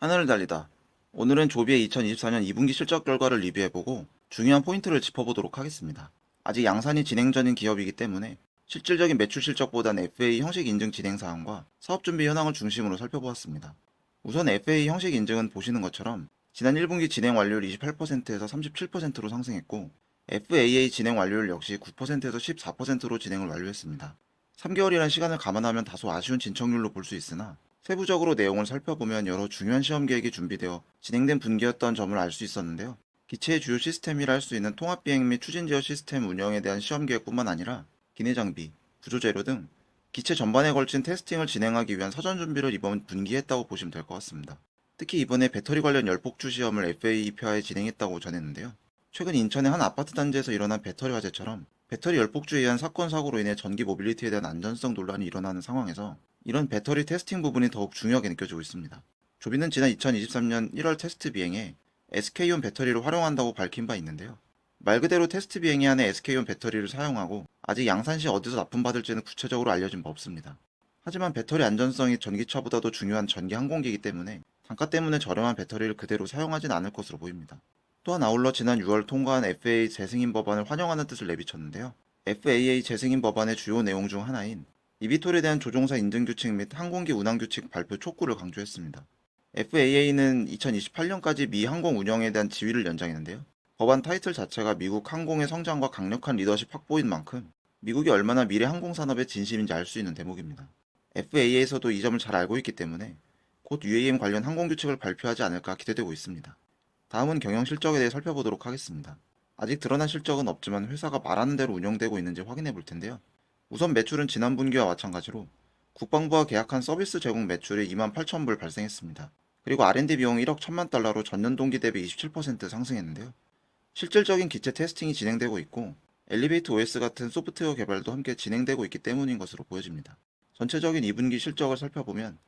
하늘을 달리다. 오늘은 조비의 2024년 2분기 실적 결과를 리뷰해보고 중요한 포인트를 짚어보도록 하겠습니다. 아직 양산이 진행 중인 기업이기 때문에 실질적인 매출 실적보단 FA 형식 인증 진행 사항과 사업 준비 현황을 중심으로 살펴보았습니다. 우선 FA 형식 인증은 보시는 것처럼 지난 1분기 진행 완료율 28%에서 37%로 상승했고 FAA 진행 완료율 역시 9%에서 14%로 진행을 완료했습니다. 3개월이라는 시간을 감안하면 다소 아쉬운 진척률로 볼 수 있으나 세부적으로 내용을 살펴보면 여러 중요한 시험 계획이 준비되어 진행된 분기였던 점을 알 수 있었는데요. 기체의 주요 시스템이라 할 수 있는 통합 비행 및 추진 제어 시스템 운영에 대한 시험 계획뿐만 아니라 기내 장비, 구조 재료 등 기체 전반에 걸친 테스팅을 진행하기 위한 사전 준비를 이번 분기에 했다고 보시면 될 것 같습니다. 특히 이번에 배터리 관련 열폭주 시험을 FA EP화에 진행했다고 전했는데요. 최근 인천의 한 아파트 단지에서 일어난 배터리 화재처럼 배터리 열폭주에 의한 사건 사고로 인해 전기 모빌리티에 대한 안전성 논란이 일어나는 상황에서 이런 배터리 테스팅 부분이 더욱 중요하게 느껴지고 있습니다. 조비는 지난 2023년 1월 테스트 비행에 SK온 배터리를 활용한다고 밝힌 바 있는데요. 말 그대로 테스트 비행에 한해 SK온 배터리를 사용하고 아직 양산 시 어디서 납품받을지는 구체적으로 알려진 바 없습니다. 하지만 배터리 안전성이 전기차보다도 중요한 전기 항공기이기 때문에 단가 때문에 저렴한 배터리를 그대로 사용하진 않을 것으로 보입니다. 또한 아울러 지난 6월 통과한 FAA 재승인 법안을 환영하는 뜻을 내비쳤는데요. FAA 재승인 법안의 주요 내용 중 하나인 이비톨에 대한 조종사 인증 규칙 및 항공기 운항 규칙 발표 촉구를 강조했습니다. FAA는 2028년까지 미 항공 운영에 대한 지위를 연장했는데요. 법안 타이틀 자체가 미국 항공의 성장과 강력한 리더십 확보인 만큼 미국이 얼마나 미래 항공 산업에 진심인지 알 수 있는 대목입니다. FAA에서도 이 점을 잘 알고 있기 때문에 곧 UAM 관련 항공 규칙을 발표하지 않을까 기대되고 있습니다. 다음은 경영 실적에 대해 살펴보도록 하겠습니다. 아직 드러난 실적은 없지만 회사가 말하는 대로 운영되고 있는지 확인해 볼 텐데요. 우선 매출은 지난 분기와 마찬가지로 국방부와 계약한 서비스 제공 매출이 2만 8천 불 발생했습니다. 그리고 R&D 비용이 1억 1천만 달러로 전년 동기 대비 27% 상승했는데요. 실질적인 기체 테스팅이 진행되고 있고 엘리베이터 OS 같은 소프트웨어 개발도 함께 진행되고 있기 때문인 것으로 보여집니다. 전체적인 2분기 실적을 살펴보면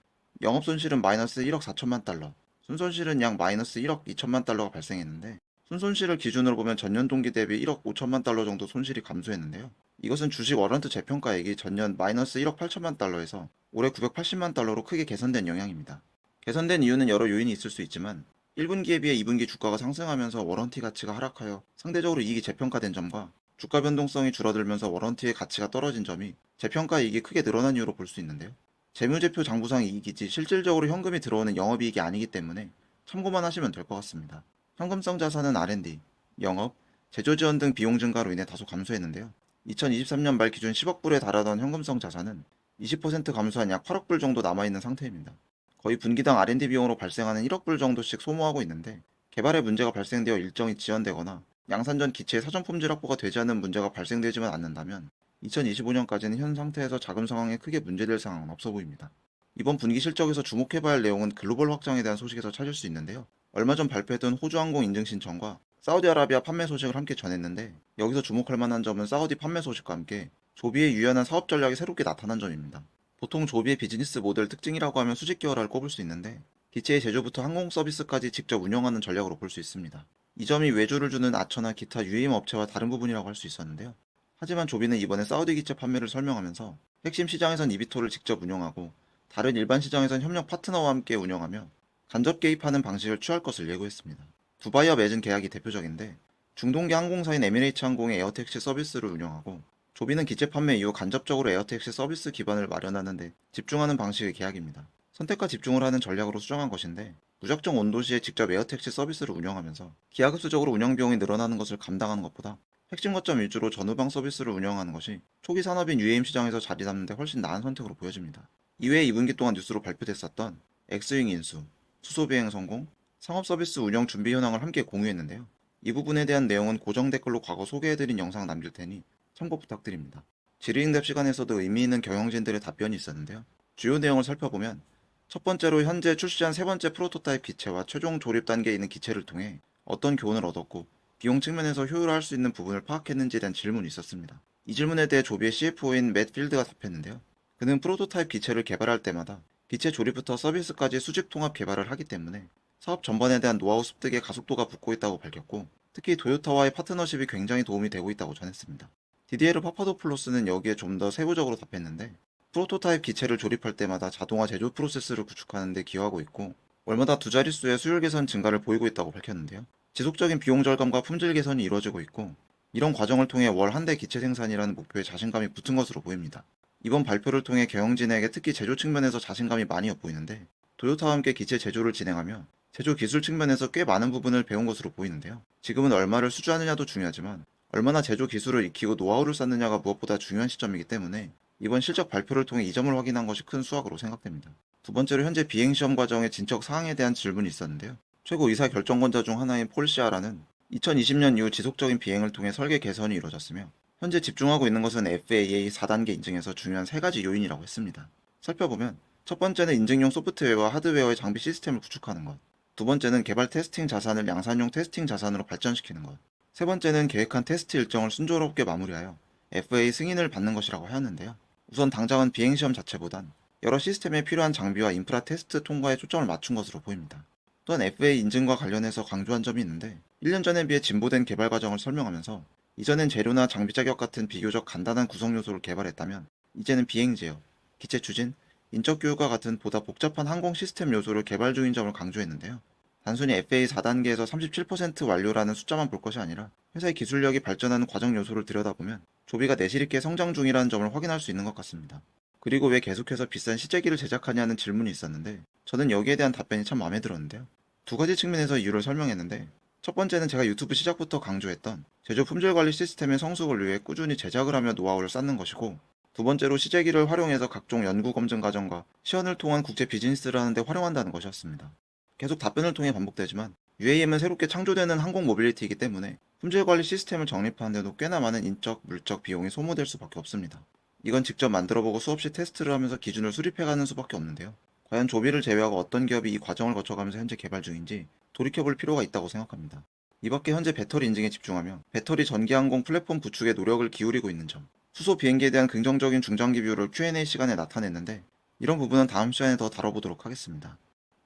영업 손실은 마이너스 1억 4천만 달러, 순손실은 약 마이너스 1억 2천만 달러가 발생했는데 순손실을 기준으로 보면 전년 동기 대비 1억 5천만 달러 정도 손실이 감소했는데요. 이것은 주식 워런트 재평가액이 전년 마이너스 1억 8천만 달러에서 올해 980만 달러로 크게 개선된 영향입니다. 개선된 이유는 여러 요인이 있을 수 있지만 1분기에 비해 2분기 주가가 상승하면서 워런티 가치가 하락하여 상대적으로 이익이 재평가된 점과 주가 변동성이 줄어들면서 워런티의 가치가 떨어진 점이 재평가 이익이 크게 늘어난 이유로 볼 수 있는데요. 재무제표 장부상 이익이지 실질적으로 현금이 들어오는 영업이익이 아니기 때문에 참고만 하시면 될 것 같습니다. 현금성 자산은 R&D, 영업, 제조 지원 등 비용 증가로 인해 다소 감소했는데요. 2023년 말 기준 10억 불에 달하던 현금성 자산은 20% 감소한 약 8억 불 정도 남아있는 상태입니다. 거의 분기당 R&D 비용으로 발생하는 1억 불 정도씩 소모하고 있는데 개발에 문제가 발생되어 일정이 지연되거나 양산전 기체의 사전 품질 확보가 되지 않는 문제가 발생되지만 않는다면 2025년까지는 현 상태에서 자금 상황에 크게 문제될 상황은 없어 보입니다. 이번 분기 실적에서 주목해봐야 할 내용은 글로벌 확장에 대한 소식에서 찾을 수 있는데요. 얼마 전 발표했던 호주 항공 인증 신청과 사우디아라비아 판매 소식을 함께 전했는데 여기서 주목할 만한 점은 사우디 판매 소식과 함께 조비의 유연한 사업 전략이 새롭게 나타난 점입니다. 보통 조비의 비즈니스 모델 특징이라고 하면 수직 계열화를 꼽을 수 있는데 기체의 제조부터 항공 서비스까지 직접 운영하는 전략으로 볼 수 있습니다. 이 점이 외주를 주는 아처나 기타 UAM 업체와 다른 부분이라고 할 수 있었는데요. 하지만 조비는 이번에 사우디 기체 판매를 설명하면서 핵심 시장에선 이비토를 직접 운영하고 다른 일반 시장에선 협력 파트너와 함께 운영하며 간접 개입하는 방식을 취할 것을 예고했습니다. 두바이와 맺은 계약이 대표적인데 중동계 항공사인 에미레이츠 항공의 에어택시 서비스를 운영하고 조비는 기체 판매 이후 간접적으로 에어택시 서비스 기반을 마련하는데 집중하는 방식의 계약입니다. 선택과 집중을 하는 전략으로 수정한 것인데 무작정 온도시에 직접 에어택시 서비스를 운영하면서 기하급수적으로 운영 비용이 늘어나는 것을 감당하는 것보다 핵심 거점 위주로 전후방 서비스를 운영하는 것이 초기 산업인 UAM 시장에서 자리 잡는 데 훨씬 나은 선택으로 보여집니다. 이외에 2분기 동안 뉴스로 발표됐었던 엑스윙 인수, 수소 비행 성공, 상업 서비스 운영 준비 현황을 함께 공유했는데요. 이 부분에 대한 내용은 고정 댓글로 과거 소개해드린 영상 남길 테니 참고 부탁드립니다. 질의응답 시간에서도 의미 있는 경영진들의 답변이 있었는데요. 주요 내용을 살펴보면 첫 번째로 현재 출시한 세 번째 프로토타입 기체와 최종 조립 단계에 있는 기체를 통해 어떤 교훈을 얻었고 비용 측면에서 효율화할 수 있는 부분을 파악했는지에 대한 질문이 있었습니다. 이 질문에 대해 조비의 CFO인 맷 필드가 답했는데요. 그는 프로토타입 기체를 개발할 때마다 기체 조립부터 서비스까지 수직 통합 개발을 하기 때문에 사업 전반에 대한 노하우 습득에 가속도가 붙고 있다고 밝혔고 특히 도요타와의 파트너십이 굉장히 도움이 되고 있다고 전했습니다. 디디에르 파파도플로스는 여기에 좀 더 세부적으로 답했는데 프로토타입 기체를 조립할 때마다 자동화 제조 프로세스를 구축하는 데 기여하고 있고 월마다 두 자릿수의 수율 개선 증가를 보이고 있다고 밝혔는데요. 지속적인 비용 절감과 품질 개선이 이루어지고 있고 이런 과정을 통해 월 한 대 기체 생산이라는 목표에 자신감이 붙은 것으로 보입니다. 이번 발표를 통해 경영진에게 특히 제조 측면에서 자신감이 많이 엿보이는데 도요타와 함께 기체 제조를 진행하며 제조 기술 측면에서 꽤 많은 부분을 배운 것으로 보이는데요. 지금은 얼마를 수주하느냐도 중요하지만 얼마나 제조 기술을 익히고 노하우를 쌓느냐가 무엇보다 중요한 시점이기 때문에 이번 실적 발표를 통해 이 점을 확인한 것이 큰 수확으로 생각됩니다. 두 번째로 현재 비행 시험 과정의 진척 사항에 대한 질문이 있었는데요. 최고 의사 결정권자 중 하나인 폴 시아라는 2020년 이후 지속적인 비행을 통해 설계 개선이 이루어졌으며 현재 집중하고 있는 것은 FAA 4단계 인증에서 중요한 세 가지 요인이라고 했습니다. 살펴보면 첫 번째는 인증용 소프트웨어와 하드웨어의 장비 시스템을 구축하는 것. 두 번째는 개발 테스팅 자산을 양산용 테스팅 자산으로 발전시키는 것. 세 번째는 계획한 테스트 일정을 순조롭게 마무리하여 FAA 승인을 받는 것이라고 하였는데요. 우선 당장은 비행시험 자체보단 여러 시스템에 필요한 장비와 인프라 테스트 통과에 초점을 맞춘 것으로 보입니다. 또한 FAA 인증과 관련해서 강조한 점이 있는데 1년 전에 비해 진보된 개발 과정을 설명하면서 이전엔 재료나 장비 자격 같은 비교적 간단한 구성 요소를 개발했다면 이제는 비행 제어, 기체 추진, 인적 교육과 같은 보다 복잡한 항공 시스템 요소를 개발 중인 점을 강조했는데요. 단순히 FA 4단계에서 37% 완료라는 숫자만 볼 것이 아니라 회사의 기술력이 발전하는 과정 요소를 들여다보면 조비가 내실 있게 성장 중이라는 점을 확인할 수 있는 것 같습니다. 그리고 왜 계속해서 비싼 시제기를 제작하냐는 질문이 있었는데 저는 여기에 대한 답변이 참 마음에 들었는데요. 두 가지 측면에서 이유를 설명했는데 첫 번째는 제가 유튜브 시작부터 강조했던 제조 품질 관리 시스템의 성숙을 위해 꾸준히 제작을 하며 노하우를 쌓는 것이고 두 번째로 시제기를 활용해서 각종 연구 검증 과정과 시연을 통한 국제 비즈니스를 하는데 활용한다는 것이었습니다. 계속 답변을 통해 반복되지만 UAM은 새롭게 창조되는 항공 모빌리티이기 때문에 품질 관리 시스템을 정립하는데도 꽤나 많은 인적, 물적 비용이 소모될 수밖에 없습니다. 이건 직접 만들어보고 수없이 테스트를 하면서 기준을 수립해가는 수밖에 없는데요. 과연 조비를 제외하고 어떤 기업이 이 과정을 거쳐가면서 현재 개발 중인지 돌이켜볼 필요가 있다고 생각합니다. 이 밖에 현재 배터리 인증에 집중하며 배터리 전기항공 플랫폼 구축에 노력을 기울이고 있는 점, 수소 비행기에 대한 긍정적인 중장기 뷰를 Q&A 시간에 나타냈는데 이런 부분은 다음 시간에 더 다뤄보도록 하겠습니다.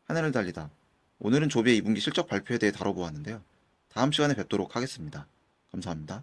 하늘을 달리다. 오늘은 조비의 2분기 실적 발표에 대해 다뤄보았는데요. 다음 시간에 뵙도록 하겠습니다. 감사합니다.